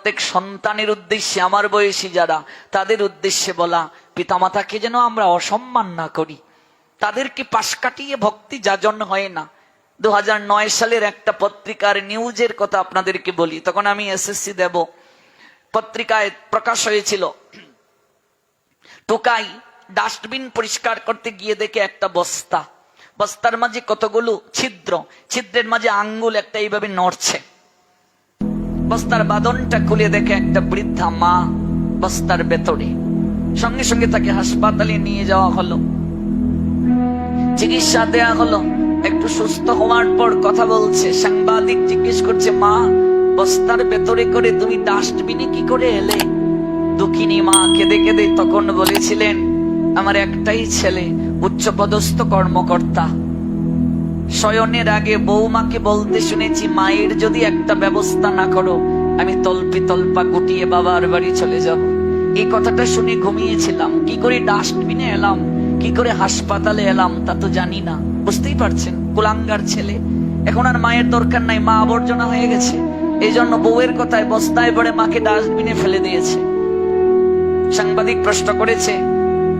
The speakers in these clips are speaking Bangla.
প্রত্যেক সন্তানের উদ্দেশ্যে, আমার বয়সী যারা, তাদের উদ্দেশ্যে বলা, পিতামাতাকে যেন আমরা অসম্মান না করি। তাদেরকে পাশ কাটিয়ে ভক্তি যাজন হয় না। দু সালের একটা পত্রিকার নিউজের কথা আপনাদেরকে বলি, তখন আমি এসএসসি দেব। পত্রিকায় প্রকাশ হয়েছিল, টোকাই ডাস্টবিন পরিষ্কার করতে গিয়ে দেখে একটা বস্তা। বস্তার মাঝে কতগুলো ছিদ্র, ছিদ্রের মাঝে আঙ্গুল একটা এইভাবে নড়ছে। বস্তার বাদনটা খুলে দেখে একটা বৃদ্ধা মা বস্তার ভেতরে। সঙ্গে সঙ্গে তাকে হাসপাতালে নিয়ে যাওয়া হলো। চিকিৎসা দেয়া হলো। একটু সুস্থ হওয়ার পর কথা বলছে। সাংবাদিক জিজ্ঞেস করছে, মা বস্তার ভেতরে করে তুমি ডাস্টবিনে কি করে এলে? দুঃখিনী মা কেঁদে কেঁদে তখন বলেছিলেন, আমার একটাই ছেলে, উচ্চপদস্থ কর্মকর্তা। শয়নের আগে বৌমাকে বলতে শুনেছি, মায়ের যদি একটা ব্যবস্থা না করো, আমি তল্পি তল্পা গুটিয়ে বাবার বাড়ি চলে যাব। এই কথাটা শুনে ঘুমিয়েছিলাম। কি করে ডাস্টবিনে এলাম? কি করে হাসপাতালে এলাম? তা তো জানি না। বুঝতেই পারছেন, কুলাঙ্গার ছেলে। এখন আর মায়ের দরকার নাই, মা আবর্জনা হয়ে গেছে। এই জন্য বউয়ের কথায় বস্তায় পড়ে মাকে ডাস্টবিনে ফেলে দিয়েছে। সাংবাদিক প্রশ্ন করেছে,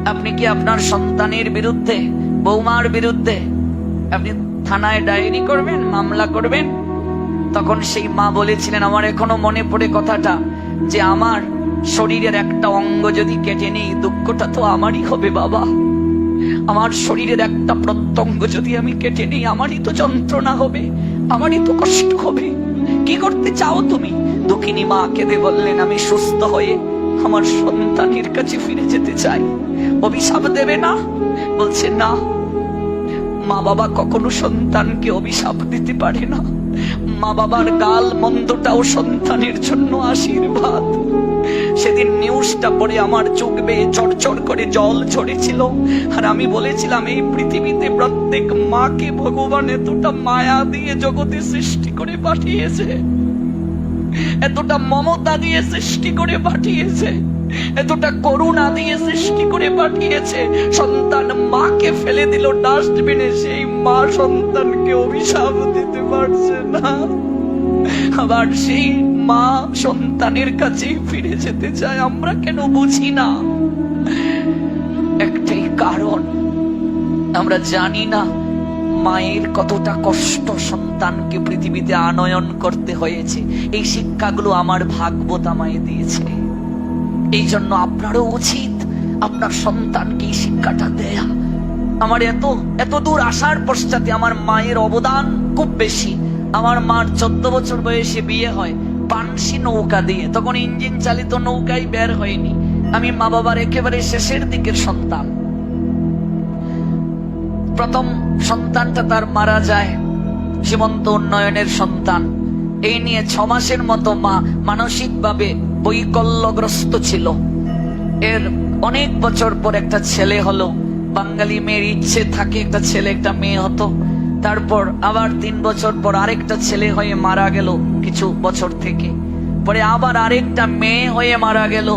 আপনি কি আপনার সন্তানের বিরুদ্ধে বৌমার বিরুদ্ধে, আপনি থানায় ডায়েরি করবেন, মামলা করবেন। তখন সেই মা বলেছিলেন, আমার এখনও মনে পড়ে কথাটা যে আমার শরীরের একটা অঙ্গ যদি কেটে নেই, দুঃখটা তো আমারই হবে বাবা। আমার শরীরের একটা প্রত্যঙ্গ যদি আমি কেটে নিই, আমারই তো যন্ত্রণা হবে, আমারই তো কষ্ট হবে। কি করতে চাও তুমি? দুঃখিনী মা কেঁদে বললেন, আমি সুস্থ হয়ে আমার সন্তানের কাছে ফিরে যেতে চাই। অভিশাপ দেবে না? বলছে, না। মা বাবা কখনো সন্তানকে অভিশাপ দিতে পারে না। মা বাবার গাল মন্দটাও সন্তানের জন্য আশীর্বাদ। সেদিন নিউজটা পড়ে আমার চোখ বেয়ে চড়চড় করে জল ঝরেছিল। আর আমি বলেছিলাম, এই পৃথিবীতে প্রত্যেক মাকে ভগবান এতটা মায়া দিয়ে জগতে সৃষ্টি করে পাঠিয়েছে। এতটা মমতা দিয়ে সৃষ্টি করে পাঠিয়েছে। এতটা করুণা দিয়ে সৃষ্টি করে পাঠিয়েছে। সন্তান মাকে ফেলে দিল ডাস্টবিনে, সেই মা সন্তানকে অভিশাপ দিতে পারছে না। আবার সেই মা সন্তানের কাছে ফিরে যেতে চায়, আমরা কেন বুঝি না। একটাই কারণ, আমরা জানি না মায়ের কতটা কষ্ট সন্তানকে পৃথিবীতে আনয়ন করতে হয়েছে। এই শিক্ষাগুলো আমার ভাগবত আমায় দিয়েছে। এই জন্য আপনারও উচিত আপনার সন্তানকে এই শিক্ষাটা দেয়া। আমার এত এত দূর আসার পশ্চাতে আমার মায়ের অবদান খুব বেশি। আমার মার চোদ্দ বছর বয়সে বিয়ে হয়, পানসি নৌকা দিয়ে। তখন ইঞ্জিন চালিত নৌকাই বের হয়নি। আমি মা বাবার একেবারে শেষের দিকের সন্তান। প্রথম সন্তানটা তার মারা যায়, সীমন্ত উন্নয়নের সন্তান। এই নিয়ে ছ মাসের মতো মা মানসিকভাবে বৈকল্যগ্রস্ত ছিল। এর অনেক বছর পর একটা ছেলে হলো। বাঙালি মেয়ের ইচ্ছে থাকে একটা ছেলে, একটা মেয়ে হতো। তারপর আবার তিন বছর পর আরেকটা ছেলে হয়ে মারা গেল কিছু বছর থেকে। পরে আবার আরেকটা মেয়ে হয়ে মারা গেল।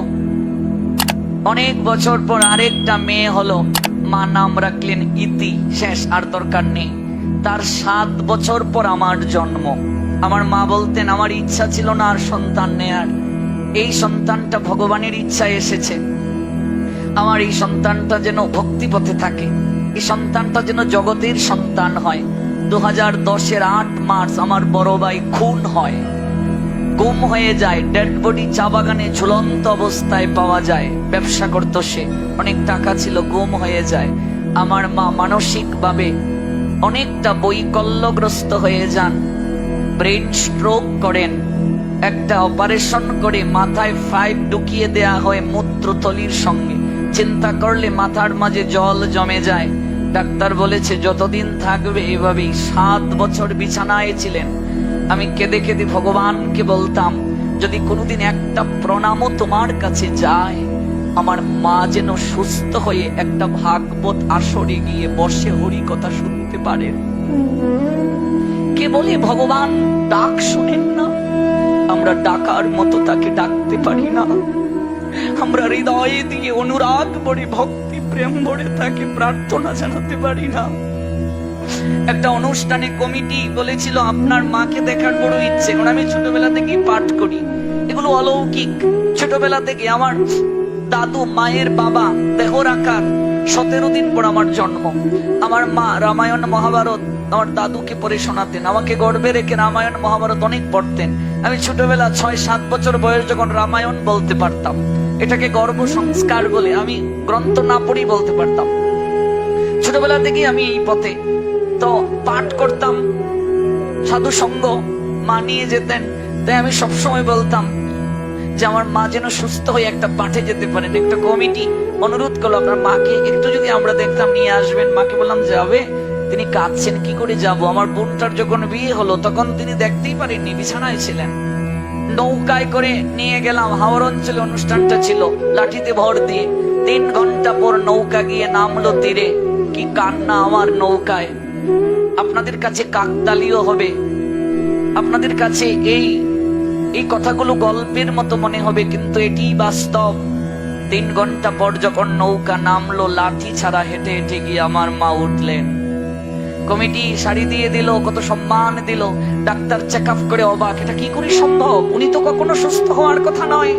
অনেক বছর পর আরেকটা মেয়ে হলো। মা নাম রাখলেন ইতি, শেষ আর দরকার নেই। তার সাত বছর পর আমার জন্ম। আমার মা বলতেন, আমার ইচ্ছা ছিল না আর সন্তান নেয়ার। এই সন্তানটা ভগবানের ইচ্ছায় এসেছে। আমার এই সন্তানটা যেন ভক্তি পথে থাকে। এই সন্তানটা যেন জগতের সন্তান হয়। দু হাজার দশের আট মার্চ আমার বড় ভাই খুন হয়। গুম হয়ে যায়, ডেড বডি চা বাগানে ঝুলন্ত অবস্থায় পাওয়া যায়। ব্যবসা করতো সে। অনেক টাকা ছিল, গুম হয়ে যায়। আমার মা মানসিকভাবে অনেকটা বৈকল্যগ্রস্ত হয়ে যান। ব্রেন স্ট্রোক করেন। একটা অপারেশন করে মাথায় ফাইভ ঢুকিয়ে দেয়া হয় মূত্রথলির সঙ্গে। চিন্তা করলে মাথার মাঝে জল জমে যায়। ডাক্তার বলেছে, যতদিন থাকবে এভাবেই সাত বছর বিছানায় ছিলেন। আমি কেঁদে কেঁদে ভগবানকে বলতাম, যদি কোনোদিন একটা প্রণামও তোমার কাছে যায়, আমার মা যেন সুস্থ হয়ে একটা ভাগবত আসরে গিয়ে বসে হরি কথা শুনতে পারেন। কে বলে, ভগবান, ডাক শোনেন না। আমরা ডাকার মতো তাকে ডাকতে পারি না। আমরা হৃদয়ে দিয়ে অনুরাগ ভরে, ভক্তি, প্রেম ভরে তাকে প্রার্থনা জানাতে পারি না। একটা অনুষ্ঠানে কমিটি বলেছিল, আপনার মাকে দেখার বড় ইচ্ছে। কারণ আমি ছোটবেলা থেকেই পাঠ করি। এগুলো অলৌকিক। ছোটবেলা থেকে আমার দাদু, মায়ের বাবা দেহর আকার সতেরো দিন পর আমার জন্ম। আমার মা রামায়ণ মহাভারত আমার দাদুকে পড়ে শোনাতেন। আমাকে গর্বে রেখে রামায়ণ মহাভারত অনেক পড়তেন। আমি ছোটবেলা ছয়, সাত বছর বয়স যখন রামায়ণ বলতে পারতাম, এটাকে গর্ব সংস্কার বলে আমি গ্রন্থ না পড়েই বলতে পারতাম। ছোটবেলা থেকেই আমি এই পথে তো পাঠ করতাম সাধু সঙ্গ মা নিয়ে যেতেন, তাই আমি সবসময় বলতাম যে আমার মা যেন সুস্থ হয়ে একটা পাঠে যেতে পারেন একটা কমিটি। অনুরোধ করল আপনার মাকে, একটু যদি আমরা দেখতাম নিয়ে আসবেন। মাকে বললাম, যাবে। তিনি কাঁদছেন, কি করে যাব? আমার বোনটার যখন বিয়ে হলো, তখন তিনি দেখতেই পারেননি, বিছানায় ছিলেন। নৌকায় করে নিয়ে গেলাম। হাওড় অঞ্চলে অনুষ্ঠানটা ছিল, লাঠিতে ভর দিয়ে। তিন ঘণ্টা পর নৌকা গিয়ে নামলো তীরে। কি কান্না আমার নৌকায়। আপনাদের কাছে কাকতালিও হবে। আপনাদের কাছে এই এই কথাগুলো গল্পের মতো মনে হবে, কিন্তু এটি বাস্তব। তিন ঘণ্টা পর যখন নৌকা নামলো, লাঠি ছাড়া হেঁটে হেঁটে গিয়ে আমার মা উঠলেন। কমিটি শাড়ি দিয়ে দিল, কত সম্মান দিল। ডাক্তার চেক আপ করে অবাক, এটা কি করে সম্ভব? উনি তো কখনো সুস্থ হওয়ার কথা নয়।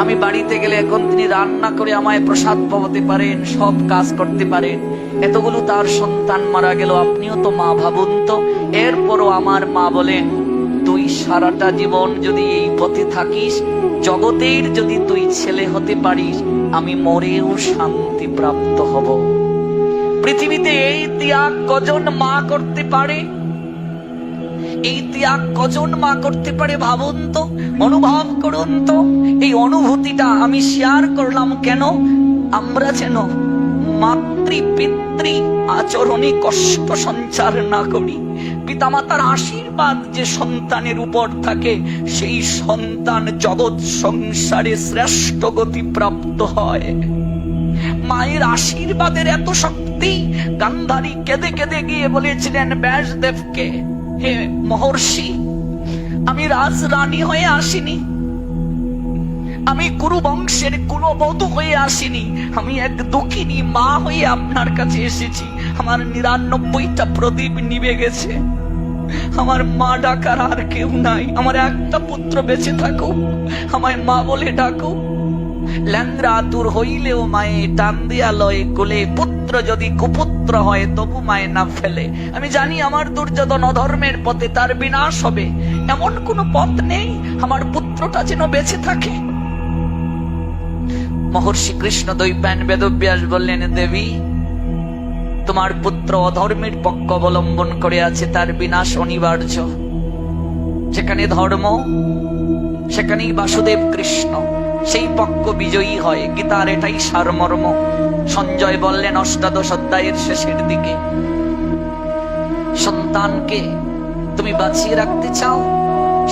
আমি বাড়িতে গেলে এখন তিনি রান্না করে আমায় প্রসাদ পাওয়াতে পারেন, সব কাজ করতে পারেন। এতগুলো তার সন্তান মারা গেল, আপনিও তো মা ভাবুন তো। এরপরও আমার মা বলেন তুই সারাটা জীবন যদি এই পথে থাকিস, জগতের যদি তুই ছেলে হতে পারিস, আমি মরেও শান্তি প্রাপ্ত হব। পৃথিবীতে এই ত্যাগ কজন মা করতে পারে? এই ত্যাগ কজন মা করতে পারে ভাবুন তো, অনুভব করুন তো। এই অনুভূতিটা আমি শেয়ার করলাম কেন? আমরা যেন মাতৃ পিতৃ আচরণে কষ্ট সঞ্চার না করি। পিতামাতার আশীর্বাদ যে সন্তানের উপর থাকে, সেই সন্তান জগৎ সংসারে শ্রেষ্ঠ গতি প্রাপ্ত হয়। মায়ের আশীর্বাদের এত শক্তি, গান্ধারী কেঁদে কেঁদে গিয়ে বলেছিলেন ব্যাসদেবকে হে মহর্ষি, আমি রাজ রাজরানী হয়ে আসিনি। আমি কুরু বংশের কুলবধূ হয়ে আসিনি। আমি এক দুঃখিনী মা হয়ে আপনার কাছে এসেছি। আমার নিরানব্বইটা প্রদীপ নিভে গেছে। আমার মা ডাকার আর কেউ নাই। আমার একটা পুত্র বেঁচে থাকুক। আমায় মা বলে ডাকুক। ল্যাংরা দূর হইলেও মায়ে টান দিয়া লয় কোলে। পুত্র যদি কুপুত্র হয়, তবু মায়ে না ফেলে। আমি জানি আমার দুর্যোধন অধর্মের পথে তার বিনাশ হবে। এমন কোনো পথ নেই। আমার পুত্রটা যেন বেঁচে থাকে। মহর্ষি কৃষ্ণ দৈপায়ন বেদব্যাস বললেন, দেবী, তোমার পুত্র অধর্মের পক্ষ অবলম্বন করে আছে তার বিনাশ অনিবার্য। যেখানে ধর্ম, সেখানেই বাসুদেব কৃষ্ণ। সেই পক্ষ বিজয়ী হয়, গীতার এটাই সারমর্ম। সঞ্জয় বললেন, অষ্টাদশ অধ্যায়ের শেষের দিকে। সন্তানকে তুমি বাঁচিয়ে রাখতে চাও?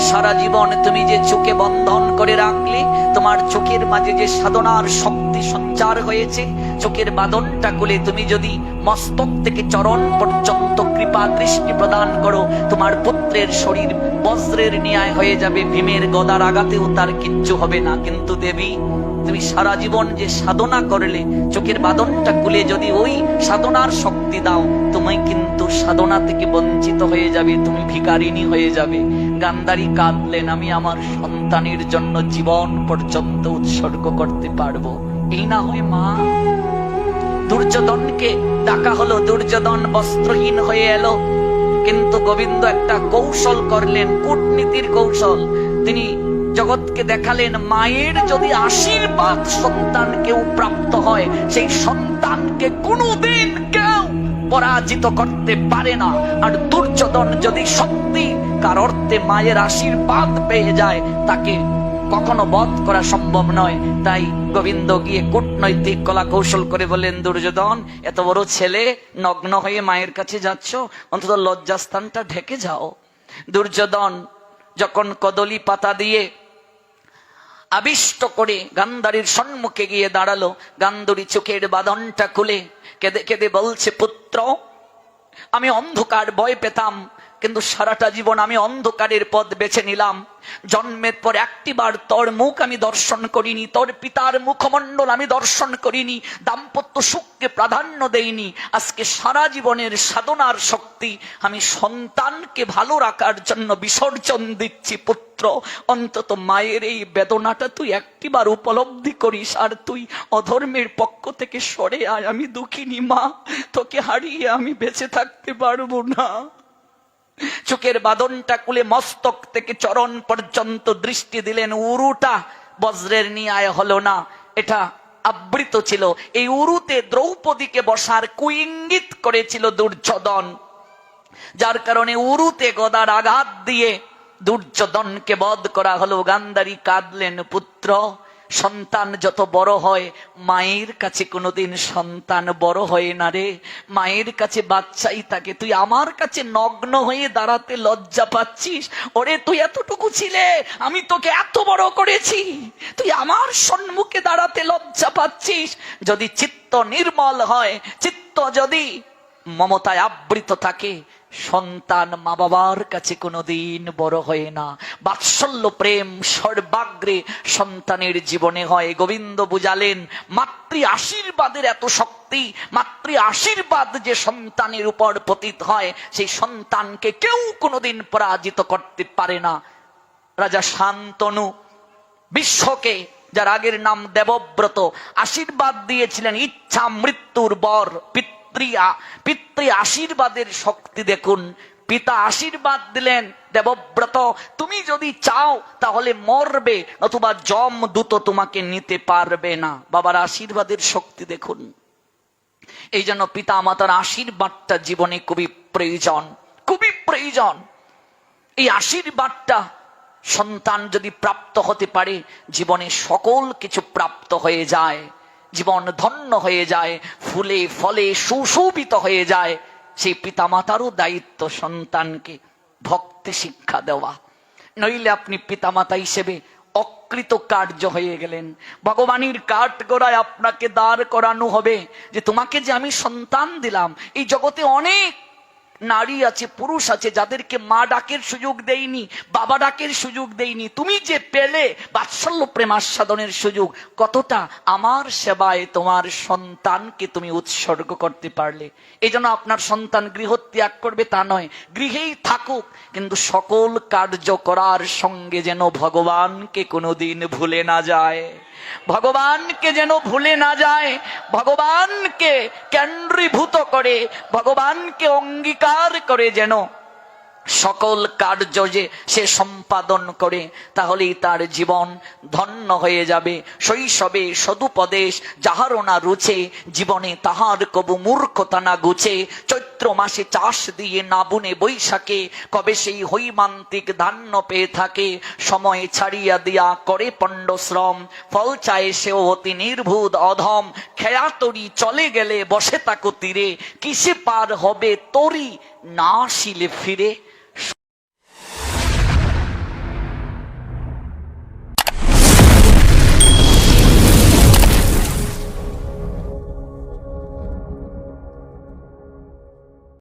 সারা জীবন তুমি যে চোখে বন্ধন করে রাখলে, তোমার চোখের মাঝে যে সাধনার শক্তি সঞ্চার হয়েছে, চোখের বাদনটা খুলে তুমি যদি মস্তক থেকে চরণ পর্যন্ত কৃপা দৃষ্টি প্রদান করো, তোমার পুত্রের শরীর বজ্রের ন্যায় হয়ে যাবে, ভীমের গদার আগাতেও তার কিচ্ছু হবে না। কিন্তু দেবী তুমি সারা জীবন যে সাধনা করলে, চোখের বাদনটা খুলে যদি ওই সাধনার শক্তি দাও, তুমি কিন্তু সাধনা থেকে বঞ্চিত হয়ে যাবে, তুমি ভিকারিনী হয়ে যাবে। গান্ধারী কাঁদলেন, আমি আমার সন্তানের জন্য জীবন পর্যন্ত উৎসর্গ করতে পারব। এই না হয় মা, দুর্যোধনকে ডাকা হলো, দুর্যোধন বস্ত্রহীন হয়ে এলো। কিন্তু গোবিন্দ একটা কৌশল করলেন, কূটনীতির কৌশল। তিনি জগৎকে দেখালেন মায়ের যদি আশীর্বাদ সন্তান কেউ প্রাপ্ত হয়, সেই সন্তানকে কোনোদিন কেউ পরাজিত করতে পারে না। আর দুর্যোধন যদি সত্যি কার অর্থে মায়ের আশীর্বাদ পেয়ে যায়, তাকে কখনো বধ করা সম্ভব নয়। তাই গোবিন্দ গিয়ে কূটনৈতিক কলা কৌশল করে বললেন, দুর্যোধন, এত বড় ছেলে, নগ্ন হয়ে মায়ের কাছে যাচ্ছ, অন্তত লজ্জাস্থানটা ঢেকে যাও। দুর্যোধন যখন কদলি পাতা দিয়ে আবিষ্ট করে গান্ধারীর সম্মুখে গিয়ে দাঁড়াল। গান্ধরি চোখের বাঁধনটা খুলে কেঁদে কেঁদে বলছে, পুত্র, আমি অন্ধকার ভয় পেতাম। কিন্তু সারাটা জীবন আমি অন্ধকারের পথ বেছে নিলাম। জন্মের পর একটিবার তোর মুখ আমি দর্শন করিনি, তোর পিতার মুখমণ্ডল আমি দর্শন করিনি, দাম্পত্য সুখকে প্রাধান্য দেইনি। আজকে সারা জীবনের সাধনার শক্তি আমি সন্তানকে ভালো রাখার জন্য বিসর্জন দিচ্ছি, পুত্র। অন্তত মায়ের এই বেদনাটা তুই একটিবার উপলব্ধি করিস আর তুই অধর্মের পক্ষ থেকে সরে আয়, আমি দুঃখিনী মা। তোকে হারিয়ে আমি বেঁচে থাকতে পারব না। চোখের বাদনটা কুলে মস্তক থেকে চরণ পর্যন্ত দৃষ্টি দিলেন, উরুটা বজ্রের নিয়ায় হলো না। এটা আবৃত ছিল। এই উরুতে দ্রৌপদীকে বসার কুইঙ্গিত করেছিল দুর্যোধন, যার কারণে উরুতে গদার আঘাত দিয়ে দুর্যোধনকে বধ করা হলো। গান্ধারী কাঁদলেন, পুত্র সন্তান যত বড় হয়, মায়ের কাছে কোনোদিন সন্তান বড় হয় না রে। মায়ের কাছে বাচ্চাই থাকে। তুই আমার কাছে নগ্ন হয়ে দাঁড়াতে লজ্জা পাচ্ছিস? ওরে, তুই এতটুকু ছিলে, আমি তোকে এত বড় করেছি। তুই আমার সম্মুখে দাঁড়াতে লজ্জা পাচ্ছিস? যদি চিত্ত নির্মল হয়, চিত্ত যদি মমতায় আবৃত থাকে সন্তান মা বাবার কাছে কোনোদিন বড় হয় না। বাৎসল্য প্রেম সর্বাগ্রে সন্তানের জীবনে হয়। গোবিন্দ বুঝালেন, মাতৃ আশীর্বাদের এত শক্তি, মাতৃ আশীর্বাদ যে সন্তানের উপর পতিত হয়, সেই সন্তানকে কেউ কোনোদিন পরাজিত করতে পারে না। রাজা শান্তনু বিশ্বকে, যার আগের নাম দেবব্রত, আশীর্বাদ দিয়েছিলেন, ইচ্ছা মৃত্যুর বর পিতৃয়া, পিতৃ আশীর্বাদের শক্তি দেখুন। পিতা আশীর্বাদ দিলেন, দেবব্রত, তুমি যদি চাও তাহলে মরবে, অথবা জম দূত তোমাকে নিতে পারবে না। বাবার আশীর্বাদের শক্তি দেখুন। এই জন্য পিতা মাতার আশীর্বাদটা জীবনে খুবই প্রয়োজন খুবই প্রয়োজন। এই আশীর্বাদটা সন্তান যদি প্রাপ্ত হতে পারে, জীবনে সকল কিছু প্রাপ্ত হয়ে যায়। জীবন ধন্য হয়ে যায়, ফুলে ফলে সুশোভিত হয়ে যায়। সেই পিতামাতারও দায়িত্ব সন্তানকে ভক্তি শিক্ষা দেওয়া। নইলে আপনি পিতামাতা হিসেবে অকৃত কার্য হয়ে গেলেন। ভগবানের কাঠ গোড়ায় আপনাকে দাঁড় করানো হবে যে তোমাকে যে আমি সন্তান দিলাম, এই জগতে অনেক নারী আছে, পুরুষ আছে, যাদেরকে মা ডাকের সুযোগ দেইনি বাবা ডাকের সুযোগ দেইনি তুমি যে পেলে বাৎসল্য প্রেমাস্বাদনের সুযোগ, কতটা আমার সেবায় তোমার সন্তানকে তুমি উৎসর্গ করতে পারলে। এই জন্য আপনার সন্তান গৃহ ত্যাগ করবে তা নয়, গৃহেই থাকুক, কিন্তু সকল কার্য করার সঙ্গে যেন ভগবানকে কোনোদিন ভুলে না যায়। ভগবানকে যেন ভুলে না যায়, ভগবানকে কেন্দ্রীভূত করে, ভগবানকে অঙ্গীকার করে যেন সকল কার্য যে সে সম্পাদন করে, তাহলেই তার জীবন ধন্য হয়ে যাবে। শৈশবে সদুপদেশ যাহারও না রুচে, জীবনে তাহার কবু মূর্খতা না গুছে চৈত্র মাসে চাষ দিয়ে না বুনে বৈশাখে, কবে সেই হৈমান্তিক ধান্য পেয়ে থাকে, সময় ছাড়িয়া দিয়া করে পণ্ডশ্রম ফল চায় সেও অতি নির্ভুত অধম খেয়া তরি চলে গেলে বসে তাকো তীরে। কিসে পার হবে তরি, না শিলে ফিরে?